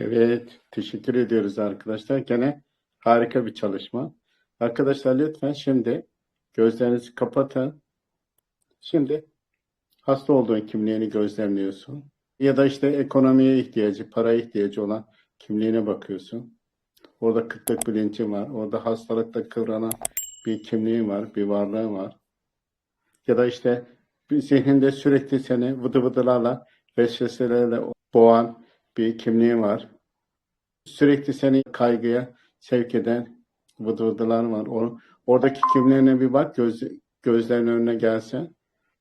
Evet, teşekkür ediyoruz arkadaşlar. Gene harika bir çalışma. Arkadaşlar lütfen şimdi gözlerinizi kapatın. Şimdi hasta olduğun kimliğini gözlemliyorsun. Ya da işte ekonomiye ihtiyacı, para ihtiyacı olan kimliğine bakıyorsun. Orada kıtlık bilinci var. Orada hastalıkta kıvranan bir kimliğin var, bir varlığın var. Ya da işte zihninde sürekli seni vıdı vıdılarla, vesveselerle boğan bir kimliğin var. Sürekli seni kaygıya sevk eden vıdı var. O, oradaki kimliğine bir bak, göz, gözlerin önüne gelsin.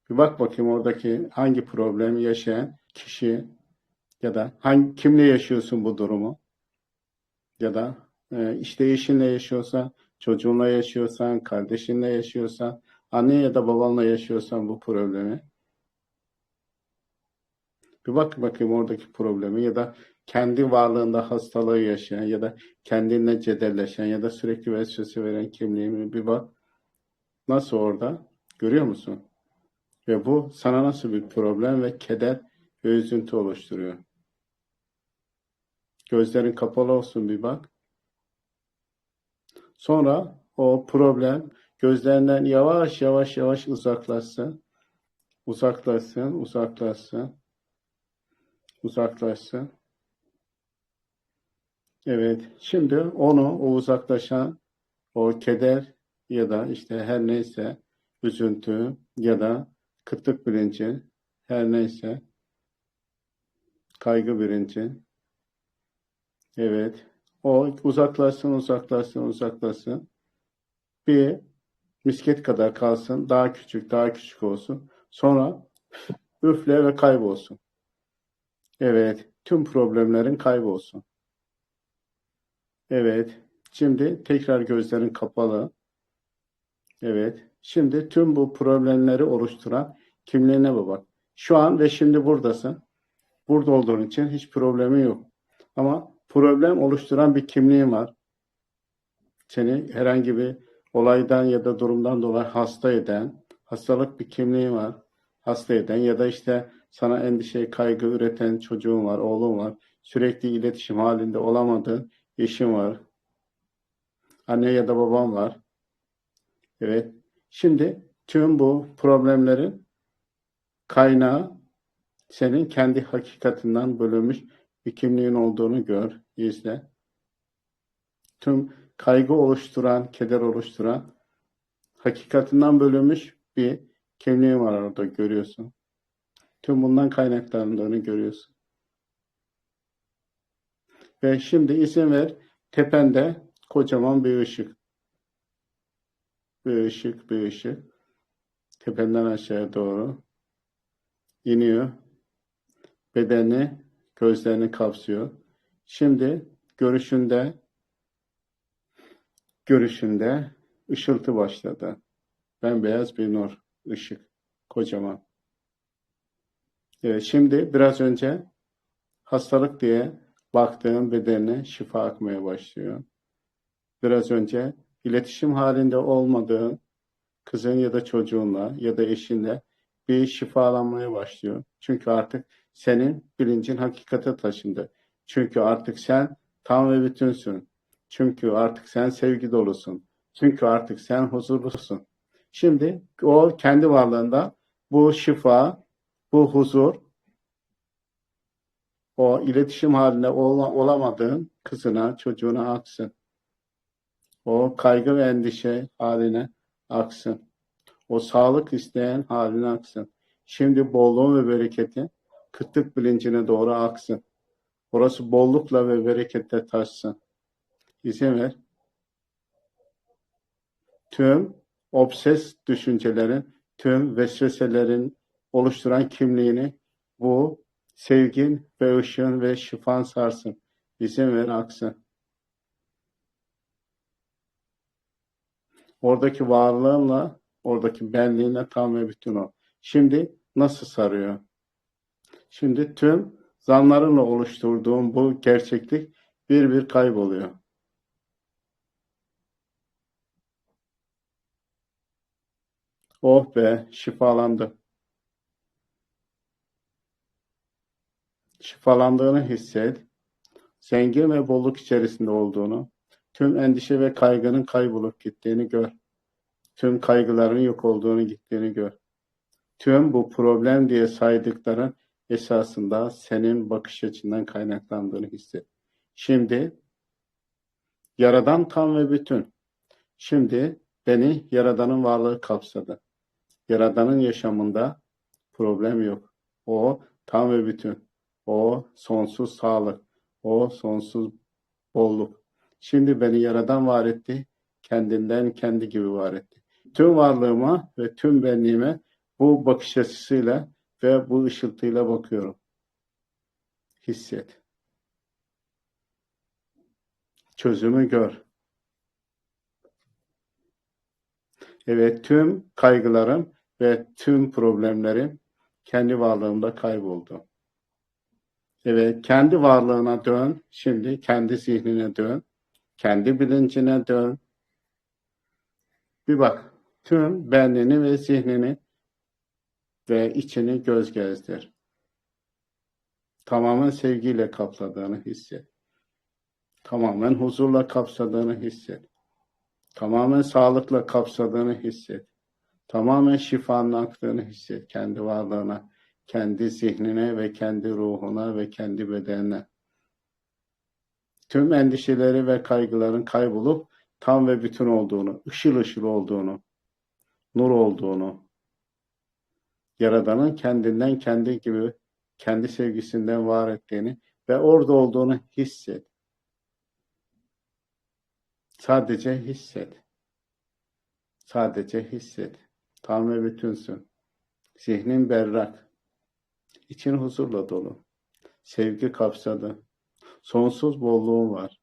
Bir bak bakayım oradaki hangi problemi yaşayan kişi ya da hangi kimle yaşıyorsun bu durumu ya da e, işte eşinle yaşıyorsan, çocuğunla yaşıyorsan, kardeşinle yaşıyorsan, anne ya da babanla yaşıyorsan bu problemi bir bak bakayım oradaki problemi ya da kendi varlığında hastalığı yaşayan ya da kendinle cedelleşen ya da sürekli vesvese veren kimliğimi bir bak. Nasıl orada? Görüyor musun? Ve bu sana nasıl bir problem ve keder ve üzüntü oluşturuyor? Gözlerin kapalı olsun bir bak. Sonra o problem gözlerinden yavaş yavaş yavaş uzaklaşsın. Uzaklaşsın, uzaklaşsın. Uzaklaşsın. Evet, şimdi onu, o uzaklaşan, o keder ya da işte her neyse üzüntü ya da kıtlık bilinci, her neyse kaygı bilinci. Evet, o uzaklaşsın, uzaklaşsın, uzaklaşsın. Bir misket kadar kalsın, daha küçük, daha küçük olsun. Sonra üfle ve kaybolsun. Evet, tüm problemlerin kaybolsun. Evet, şimdi tekrar gözlerin kapalı. Evet, şimdi tüm bu problemleri oluşturan kimliğine bak. Şu an ve şimdi buradasın. Burada olduğun için hiç problemi yok. Ama problem oluşturan bir kimliğin var. Seni herhangi bir olaydan ya da durumdan dolayı hasta eden, hastalık bir kimliğin var. Hasta eden ya da işte sana endişe, kaygı üreten çocuğun var, oğlun var. Sürekli iletişim halinde olamadığın eşin var. Anne ya da babam var. Evet. Şimdi tüm bu problemlerin kaynağı senin kendi hakikatinden bölünmüş bir kimliğin olduğunu gör, izle. Tüm kaygı oluşturan, keder oluşturan hakikatinden bölünmüş bir kimliğin var orada görüyorsun. Tüm bundan kaynaklandığını görüyorsun. Ve şimdi izin ver tepende kocaman bir ışık. Bir ışık, bir ışık. Tependen aşağıya doğru iniyor. Bedeni, gözlerini kapsıyor. Şimdi görüşünde görüşünde ışıltı başladı. Bembeyaz bir nur, ışık, kocaman. Evet, şimdi biraz önce hastalık diye baktığın bedenine şifa akmaya başlıyor. Biraz önce iletişim halinde olmadığın kızın ya da çocuğunla ya da eşinle bir şifalanmaya başlıyor. Çünkü artık senin bilincin hakikate taşındı. Çünkü artık sen tam ve bütünsün. Çünkü artık sen sevgi dolusun. Çünkü artık sen huzurlusun. Şimdi o kendi varlığında bu şifa, bu huzur, o iletişim halinde ol, olamadığın kızına, çocuğuna aksın. O kaygı ve endişe haline aksın. O sağlık isteyen haline aksın. Şimdi bolluğun ve bereketi kıtlık bilincine doğru aksın. Orası bollukla ve bereketle taşsın. İzin ver. Tüm obses düşüncelerin, tüm vesveselerin oluşturan kimliğini bu sevgin ve ışığın ve şifan sarsın. İzin ver aksın. Oradaki varlığınla, oradaki benliğinle tam ve bütün o. Şimdi nasıl sarıyor? Şimdi tüm zanlarınla oluşturduğum bu gerçeklik bir bir kayboluyor. Oh be, şifalandı. Şifalandığını hisset. zengin ve bolluk içerisinde olduğunu, tüm endişe ve kaygının kaybolup gittiğini gör. Tüm kaygıların yok olduğunu gittiğini gör. Tüm bu problem diye saydıkların esasında senin bakış açından kaynaklandığını hisset. Şimdi Yaradan tam ve bütün. Şimdi beni Yaradan'ın varlığı kapsadı. Yaradan'ın yaşamında problem yok. O tam ve bütün. O sonsuz sağlık. O sonsuz bolluk. Şimdi beni Yaradan var etti. Kendinden kendi gibi var etti. Tüm varlığıma ve tüm benliğime bu bakış açısıyla ve bu ışıltıyla bakıyorum. Hisset. Çözümü gör. Evet, tüm kaygılarım ve tüm problemlerim kendi varlığımda kayboldu. Evet, kendi varlığına dön. Şimdi kendi zihnine dön. Kendi bilincine dön. Bir bak. Tüm benliğini ve zihnini ve içini göz gezdir. Tamamen sevgiyle kapladığını hisset. Tamamen huzurla kapsadığını hisset. Tamamen sağlıkla kapsadığını hisset. Tamamen şifanın aktığını hisset kendi varlığına, kendi zihnine ve kendi ruhuna ve kendi bedenine. Tüm endişeleri ve kaygıların kaybolup tam ve bütün olduğunu, ışıl ışıl olduğunu, nur olduğunu, Yaradan'ın kendinden kendi gibi, kendi sevgisinden var ettiğini ve orada olduğunu hisset. Sadece hisset. Sadece hisset. Tam ve bütünsün. Zihnin berrak. İçin huzurla dolu. Sevgi kapsadı. Sonsuz bolluğun var.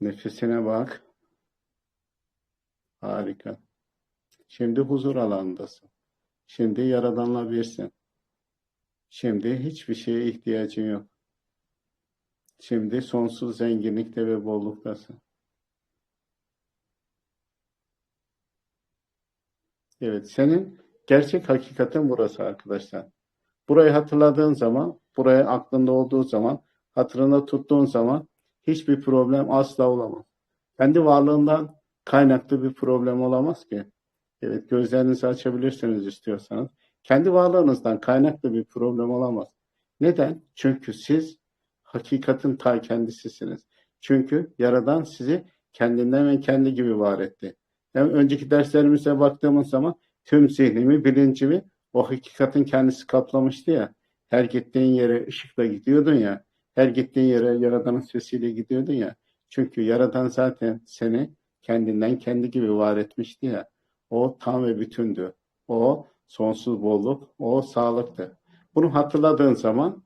Nefesine bak. Harika. Şimdi huzur alanındasın. Şimdi Yaradan'la birsin. Şimdi hiçbir şeye ihtiyacın yok. Şimdi sonsuz zenginlikte ve bolluktasın. Evet, senin gerçek hakikatin burası arkadaşlar. Burayı hatırladığın zaman, buraya aklında olduğu zaman, hatırında tuttuğun zaman hiçbir problem asla olamaz. Kendi varlığından kaynaklı bir problem olamaz ki. Evet, gözlerinizi açabilirsiniz istiyorsanız. Kendi varlığınızdan kaynaklı bir problem olamaz. Neden? Çünkü siz hakikatin ta kendisisiniz. Çünkü Yaradan sizi kendinden ve kendi gibi var etti. Yani önceki derslerimize baktığımız zaman tüm zihnimi, bilincimi o hakikatin kendisi kaplamıştı ya. Her gittiğin yere ışıkla gidiyordun ya. Her gittiğin yere Yaradan'ın sesiyle gidiyordun ya. Çünkü Yaradan zaten seni kendinden kendi gibi var etmişti ya. O tam ve bütündü. O sonsuz bolluk, o sağlıktı. Bunu hatırladığın zaman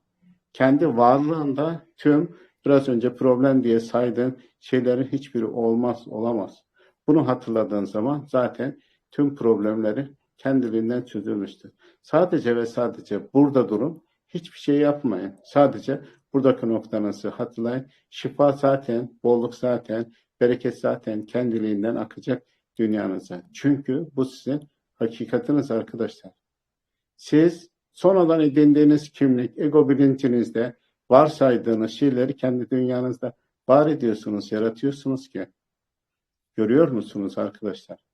kendi varlığında tüm biraz önce problem diye saydığın şeylerin hiçbiri olmaz, olamaz. Bunu hatırladığın zaman zaten tüm problemleri kendiliğinden çözülmüştür. Sadece ve sadece burada durun. Hiçbir şey yapmayın. Sadece buradaki noktanızı hatırlayın. Şifa zaten, bolluk zaten, bereket zaten kendiliğinden akacak dünyanıza. Çünkü bu sizin hakikatiniz arkadaşlar. Siz sonradan edindiğiniz kimlik, ego bilincinizde varsaydığınız şeyleri kendi dünyanızda var ediyorsunuz, yaratıyorsunuz ki. Görüyor musunuz arkadaşlar?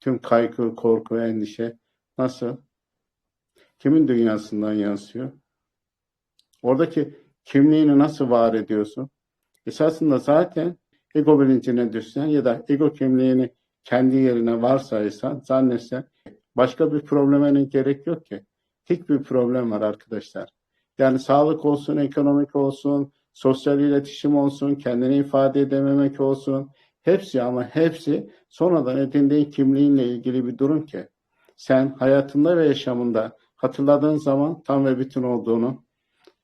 Tüm kaygı, korku, endişe nasıl? Kimin dünyasından yansıyor? Oradaki kimliğini nasıl var ediyorsun? Esasında zaten ego bilincine düşsen ya da ego kimliğini kendi yerine varsaysan, zannetsen başka bir problemenin gerek yok ki. Tek bir problem var arkadaşlar. Yani sağlık olsun, ekonomik olsun, sosyal iletişim olsun, kendini ifade edememek olsun. Hepsi ama hepsi sonradan edindiğin kimliğinle ilgili bir durum ki. Sen hayatında ve yaşamında hatırladığın zaman tam ve bütün olduğunu,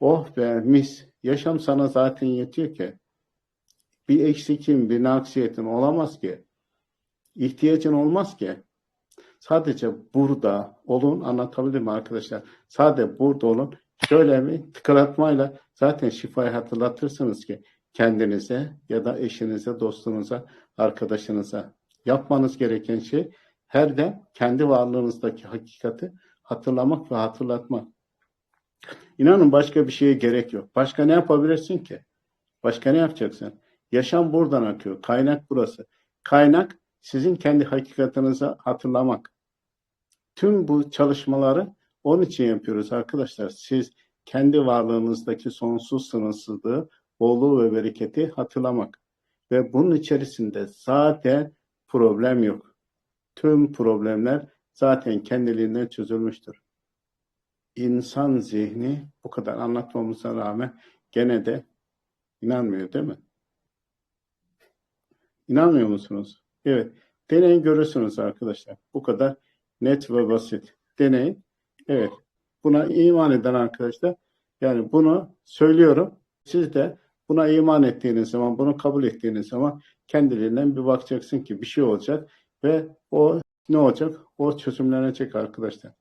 oh be mis, yaşam sana zaten yetiyor ki. Bir eksikin, bir naksiyetin olamaz ki. İhtiyacın olmaz ki. Sadece burada olun anlatabilir mi arkadaşlar? Sadece burada olun. Şöyle bir tıklatmayla zaten şifayı hatırlatırsınız ki kendinize ya da eşinize, dostunuza, arkadaşınıza yapmanız gereken şey her de kendi varlığınızdaki hakikati hatırlamak ve hatırlatmak. İnanın başka bir şeye gerek yok. Başka ne yapabilirsin ki? Başka ne yapacaksın? Yaşam buradan akıyor. Kaynak burası. Kaynak sizin kendi hakikatinizi hatırlamak. Tüm bu çalışmaları onun için yapıyoruz arkadaşlar. Siz kendi varlığınızdaki sonsuz sınırsızlığı, bolluğu ve bereketi hatırlamak. Ve bunun içerisinde zaten problem yok. Tüm problemler zaten kendiliğinden çözülmüştür. İnsan zihni bu kadar anlatmamıza rağmen gene de inanmıyor değil mi? İnanmıyor musunuz? Evet. Deneyin görürsünüz arkadaşlar. Bu kadar net ve basit. Deneyin. Evet. Buna iman eden arkadaşlar yani bunu söylüyorum. Siz de buna iman ettiğiniz zaman, bunu kabul ettiğiniz zaman kendiliğinden bir bakacaksın ki bir şey olacak ve o ne olacak? O çözümlenecek arkadaşlar.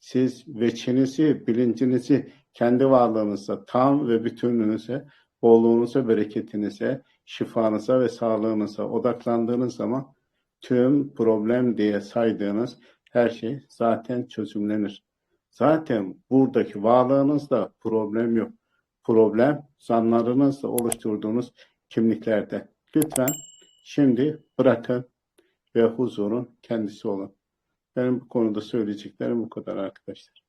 Siz veçinizi, bilincinizi kendi varlığınıza, tam ve bütünlüğünüze, bolluğunuza, bereketinize, şifanıza ve sağlığınıza odaklandığınız zaman tüm problem diye saydığınız her şey zaten çözümlenir. Zaten buradaki varlığınızda problem yok. Problem zanlarınızla oluşturduğunuz kimliklerde. Lütfen şimdi bırakın ve huzurun kendisi olun. Benim bu konuda söyleyeceklerim bu kadar arkadaşlar.